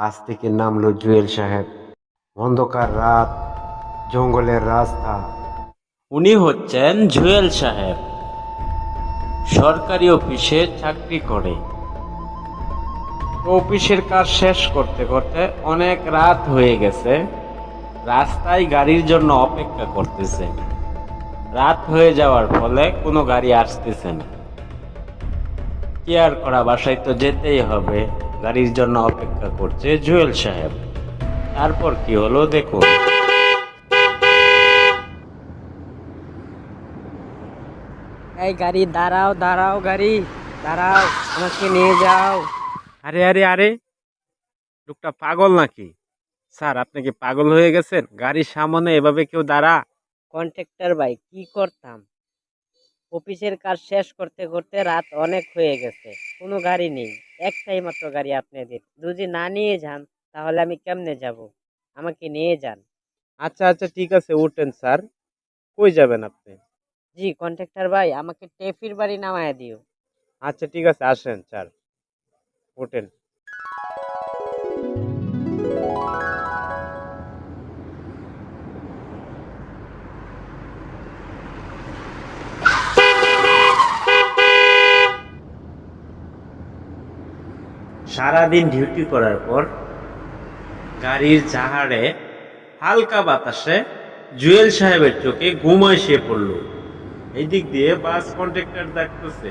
বাস থেকে নামলো জুয়েল সাহেব। অন্ধকার রাত, জঙ্গলের রাস্তা। উনি হচ্ছেন জুয়েল সাহেব। সরকারি অফিসে চাকরি করে। অফিসের কাজ শেষ করতে করতে অনেক রাত হয়ে গেছে। রাস্তায় গাড়ির জন্য অপেক্ষা করতেছে। রাত হয়ে যাওয়ার ফলে কোনো গাড়ি আসতেছে না। কি আর করা, বাসায় তো যেতেই হবে। গাড়ির জন্য অপেক্ষা করছে জুয়েল সাহেব। তারপর কি হলো দেখুন। এই গাড়ি দাঁড়াও দাঁড়াও গাড়ি দাঁড়াও আমাকে নিয়ে যাও। আরে আরে আরে লোকটা পাগল নাকি? স্যার আপনি কি পাগল হয়ে গেছেন? গাড়ির সামনে এভাবে কেউ দাঁড়া। কন্ট্রাক্টর ভাই কি করতাম? অফিসের কাজ শেষ করতে করতে রাত অনেক হয়ে গেছে। কোনো গাড়ি নেই। একটাই মাত্র গাড়ি আপনাদের। যদি না নিয়ে যান তাহলে আমি কেমনে যাব? আমাকে নিয়ে যান। আচ্ছা আচ্ছা ঠিক আছে উঠেন স্যার। কই যাবেন আপনি? জি কন্ট্রাক্টর ভাই আমাকে টেফির বাড়ি নামায় দিও। আচ্ছা ঠিক আছে আসেন স্যার। উঠেন। সারাদিন ডিউটি করার পর গাড়ির জাহাড়ে হালকা বাতাসে জুয়েল সাহেবের চোখে ঘুম এসে পড়ল। এই দিক দিয়ে বাস কন্ট্রাক্টর দেখতেছে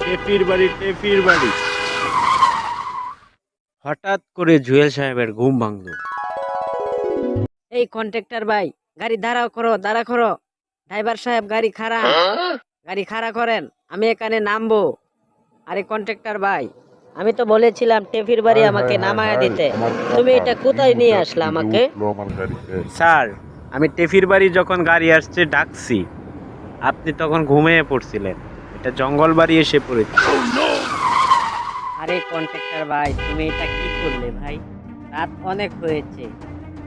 টেপির বাড়ি টেপির বাড়ি। হঠাৎ করে জুয়েল সাহেবের ঘুম ভাঙল। এই কন্ট্রাক্টর ভাই গাড়ি দাঁড়াও করো দাঁড়া করো। ড্রাইভার সাহেব গাড়ি খাড়া গাড়ি খাড়া করেন আমি এখানে নামবো। আরে কন্ট্রাক্টর ভাই আমি তো বলেছিলাম টেফির বাড়ি আমাকে নামায় দিতে। তুমি এটা কোথায় নিয়ে আসলে আমাকে? স্যার আমি টেফির বাড়ি যখন গাড়ি আসছে ডাকছি। আপনি তখন ঘুমিয়ে পড়ছিলেন। এটা জঙ্গল বাড়ি এসে পড়েছে। আরে কন্ট্রাক্টর ভাই তুমি এটা কি করলে ভাই? রাত অনেক হয়েছে।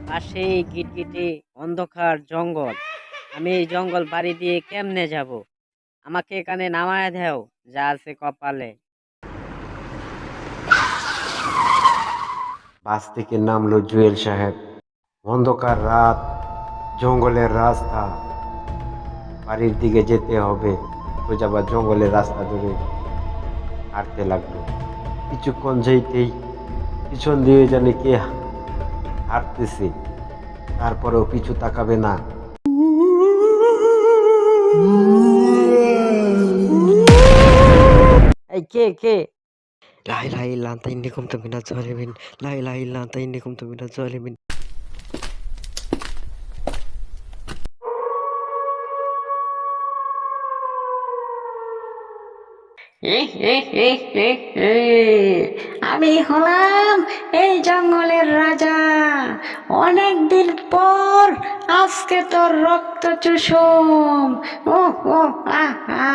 পাশে গিটগিটি অন্ধকার জঙ্গল। আমি এই জঙ্গল বাড়ি দিয়ে কেমনে যাব? আমাকে এখানে নামায় দেও যা আছে কপালে। বাস থেকে নামলো জুয়েল সাহেব। অন্ধকার রাত, জঙ্গলের রাস্তা। বাড়ির দিকে যেতে হবে। সোজা জঙ্গলের রাস্তা ধরে হাঁটতে লাগল। কিছুক্ষণ যেতেই পিছন দিয়ে জানে কে হাঁটতেছে, তারপরেও পিছু তাকাবে না। এই কে কে? লাই লাই লান্তা ইন্ডে কম তুমি না বিন, লাই লাই লান্তা ইন্ডে কম তুমি না বিন। আমি হলাম এই জঙ্গলের রাজা। অনেক দিন পর আজকে তোর রক্ত চুষম। ও ও আহা।